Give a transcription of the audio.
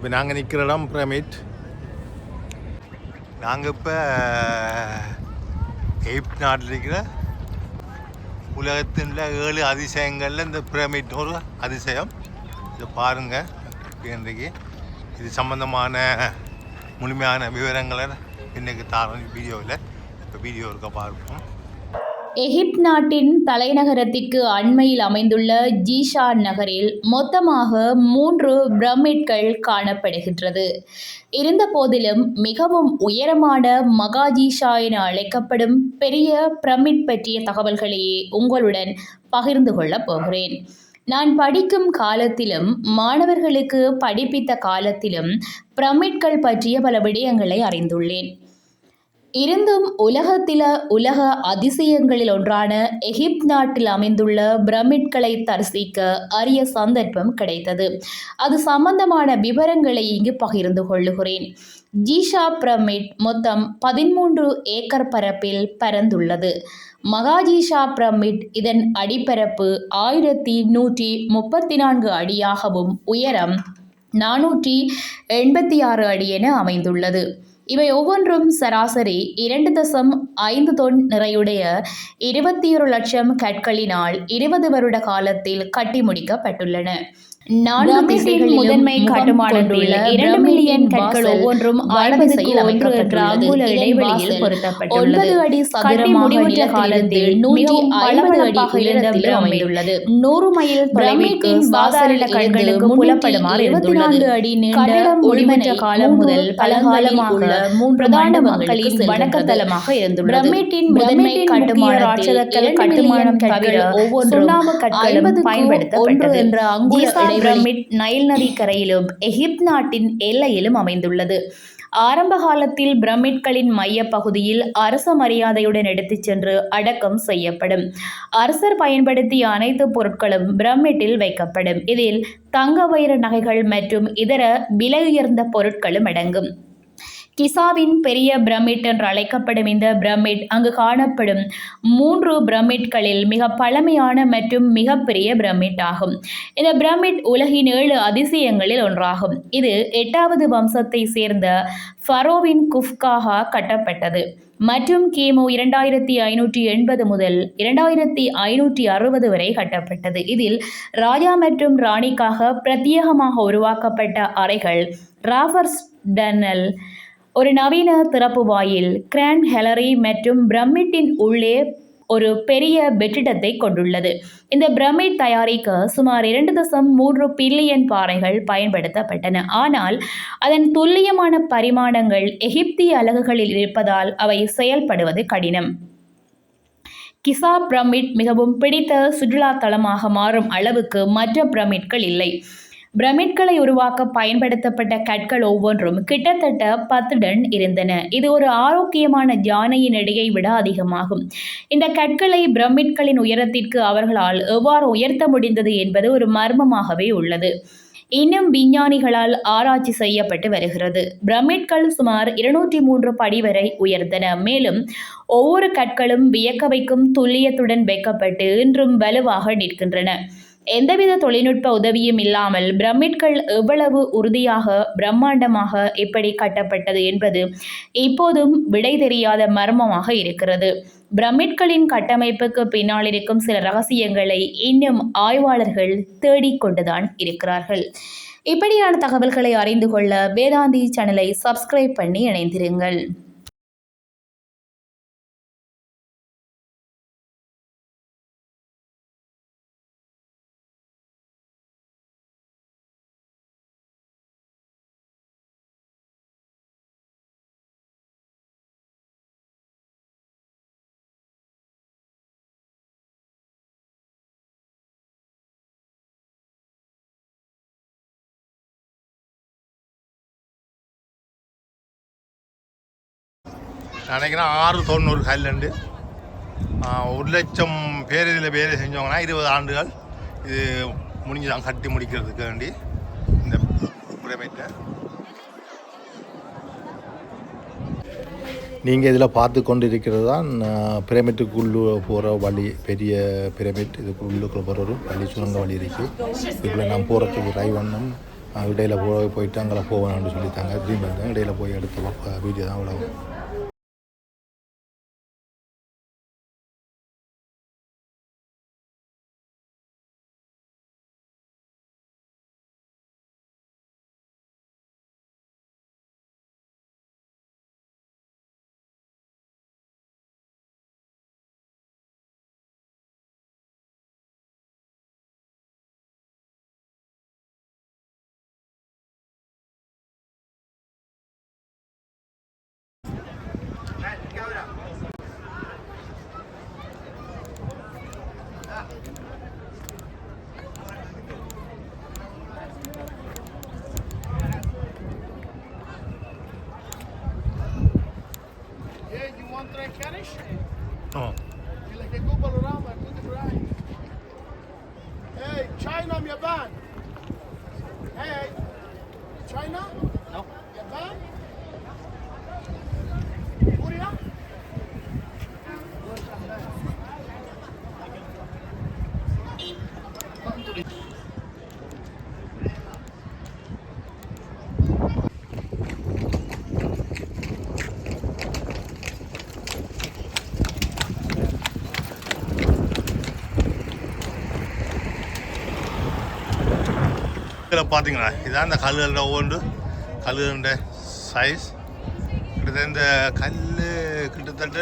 இப்போ நாங்கள் நிற்கிற இடம் பிரமிட். நாங்கள் இப்போ எகிப்த் நாட்டில் இருக்கிற உலகத்தில் ஏழு அதிசயங்களில் இந்த பிரமிட் ஒரு அதிசயம். இதை பாருங்கள் இன்றைக்கு. இது சம்மந்தமான முழுமையான விவரங்களை இன்னைக்கு தாரோம் வீடியோவில் இப்போ வீடியோ இருக்க பார்ப்போம். எகிப்த் நாட்டின் தலைநகரத்திற்கு அண்மையில் அமைந்துள்ள ஜீஷான் நகரில் மொத்தமாக மூன்று பிரமிட்கள் காணப்படுகின்றது. இருந்த போதிலும் மிகவும் உயரமான மகாஜீஷா என அழைக்கப்படும் பெரிய பிரமிட் பற்றிய தகவல்களையே உங்களுடன் பகிர்ந்து கொள்ளப் போகிறேன். நான் படிக்கும் காலத்திலும் மாணவர்களுக்கு படிப்பித்த காலத்திலும் பிரமிட்கள் பற்றிய பல விடயங்களை அறிந்துள்ளேன். இருந்தும் உலகத்தில உலக அதிசயங்களில் ஒன்றான எகிப்த் நாட்டில் அமைந்துள்ள பிரமிட்களை தரிசிக்க அரிய சந்தர்ப்பம் கிடைத்தது. அது சம்பந்தமான விவரங்களை இங்கு பகிர்ந்து கொள்ளுகிறேன். ஜீஷா பிரமிட் மொத்தம் பதிமூன்று ஏக்கர் பரப்பில் பரந்துள்ளது. மகாஜீஷா பிரமிட் இதன் அடிப்பரப்பு ஆயிரத்தி நூற்றி முப்பத்தி நான்கு அடியாகவும் உயரம் நானூற்றி எண்பத்தி ஆறு அடி என அமைந்துள்ளது. இவை ஒவ்வொன்றும் சராசரி இரண்டு தசம் ஐந்து தொன் நிறையுடைய இருபத்தி ஒரு லட்சம் கற்களினால் இருபது வருட காலத்தில் கட்டி முடிக்கப்பட்டுள்ளன. நான்கு திசைகளிலும் முதன்மை கட்டுமானத்துள்ள இரண்டு மில்லியன் கற்கள் ஒவ்வொன்றும் ஆழ்வதிசையில் அமைக்கப்பட்டுள்ளது இடைவெளியில் பொருத்தப்பட்டுள்ளது. அடி சதுரம் முடிவுற்ற காலத்தில் நூற்றி ஐம்பது அடி உயரத்தில் அமைந்துள்ளது. நூறு மைல் தொலைவிற்கு சாதாரண கண்களுக்கு புலப்படுமாறு இருந்துள்ளது. அடி நீண்ட ஒளிமற்ற காலம் முதல் பல காலமாக மூன்று பிரதான மக்களின் வணக்கத்தலமாக இருந்துள்ளது. பிரமிட்டின் முதன்மை கட்டுமானத்தில் கட்டுமானம் தவிர ஒவ்வொன்றும் கற்களும் பயன்படுத்தப்பட்டது. என்ற அங்குல பிரமிட் நைல் நதி கரையிலும் எகிப்த் நாட்டின் எல்லையிலும் அமைந்துள்ளது. ஆரம்ப காலத்தில் பிரமிட்களின் மையப் பகுதியில் அரச மரியாதையுடன் எடுத்துச் சென்று அடக்கம் செய்யப்படும். அரசர் பயன்படுத்திய அனைத்து பொருட்களும் பிரமிட்டில் வைக்கப்படும். இதில் தங்க வைர நகைகள் மற்றும் இதர விலை உயர்ந்த பொருட்களும் அடங்கும். கிசாவின் பெரிய பிரமிட் என்று அழைக்கப்படும் இந்த பிரமிட் அங்கு காணப்படும் மூன்று பிரமிட்களில் மிக பழமையான மற்றும் மிகப்பெரிய பிரமிட் ஆகும். இந்த பிரமிட் உலகின் ஏழு அதிசயங்களில் ஒன்றாகும். இது எட்டாவது வம்சத்தை சேர்ந்த ஃபரோவின் குஃப்காக கட்டப்பட்டது. மற்றும் கிமு இரண்டாயிரத்தி ஐநூற்றி எண்பது முதல் இரண்டாயிரத்தி ஐநூற்றி அறுபது வரை கட்டப்பட்டது. இதில் ராஜா மற்றும் ராணிக்காக பிரத்யேகமாக உருவாக்கப்பட்ட அறைகள் ராஃபர்ஸ் டன்னல் ஒரு நவீன திறப்பு வாயில் கிராண்ட் ஹெலரி மற்றும் பிரமிட்டின் உள்ளே ஒரு பெரிய வெற்றிடத்தை கொண்டுள்ளது. இந்த பிரமிட் தயாரிக்க சுமார் இரண்டு தசம் மூன்று பில்லியன் பாறைகள் பயன்படுத்தப்பட்டன. ஆனால் அதன் துல்லியமான பரிமாணங்கள் எகிப்திய அலகுகளில் இருப்பதால் அவை செயல்படுவது கடினம். கிசா பிரமிட் மிகவும் பிடித்த சுற்றுலா தலமாக மாறும் அளவுக்கு மற்ற பிரமிட்கள் இல்லை. பிரமிட்களை உருவாக்க பயன்படுத்தப்பட்ட கற்கள் ஒவ்வொன்றும் கிட்டத்தட்ட பத்து டன் இருந்தன. இது ஒரு ஆரோக்கியமான யானையின் எடையை விட அதிகமாகும். இந்த கற்களை பிரமிட்களின் உயரத்திற்கு அவர்களால் எவ்வாறு உயர்த்த முடிந்தது என்பது ஒரு மர்மமாகவே உள்ளது. இன்னும் விஞ்ஞானிகளால் ஆராய்ச்சி செய்யப்பட்டு வருகிறது. பிரமிட்கள் சுமார் இருநூற்றி மூன்று படி வரை உயர்ந்தன. மேலும் ஒவ்வொரு கற்களும் வியக்க வைக்கும் துல்லியத்துடன் வைக்கப்பட்டு இன்றும் வலுவாக நிற்கின்றன. எந்தவித தொழில்நுட்ப உதவியும் இல்லாமல் பிரமிட்கள் எவ்வளவு உறுதியாக பிரம்மாண்டமாக எப்படி கட்டப்பட்டது என்பது இப்போதும் விடை தெரியாத மர்மமாக இருக்கிறது. பிரமிட்களின் கட்டமைப்புக்கு பின்னால் இருக்கும் சில ரகசியங்களை இன்னும் ஆய்வாளர்கள் தேடிக்கொண்டுதான் இருக்கிறார்கள். இப்படியான தகவல்களை அறிந்து கொள்ள வேதாந்தி சேனலை சப்ஸ்கிரைப் பண்ணி இணைந்திருங்கள். நினைக்கிறேன் ஆறு தொண்ணூறு ஹைலண்டு. ஒரு லட்சம் பேர் இதில் வேலை செஞ்சவங்கன்னா இருபது ஆண்டுகள் இது முடிஞ்சுதான் கட்டி முடிக்கிறதுக்கு வேண்டி இந்த உடைமைத்தை நீங்கள் இதில் பார்த்து கொண்டு இருக்கிறது தான் பிரமிட்டுக்குள்ளே போகிற வழி பெரிய பிரமிட் இதுக்குள்ளுக்குள்ளே போகிற ஒரு வழி சுரங்க வழி இருக்குது இப்போ நான் போகிறதுக்கு ரை வண்ணம் இடையில் போக போயிட்டு அங்கே போவேன்னு சொல்லித்தாங்க திரும்பி வந்தேன் இடையில் போய் எடுத்த வீடியோ தான் அவ்வளோ Hey, இதில் பார்த்தீங்களா இதான் இந்த கல்லுகளில் ஒவ்வொன்று. கல்லுகளுடைய சைஸ் கிட்டத்தட்ட இந்த கல் கிட்டத்தட்ட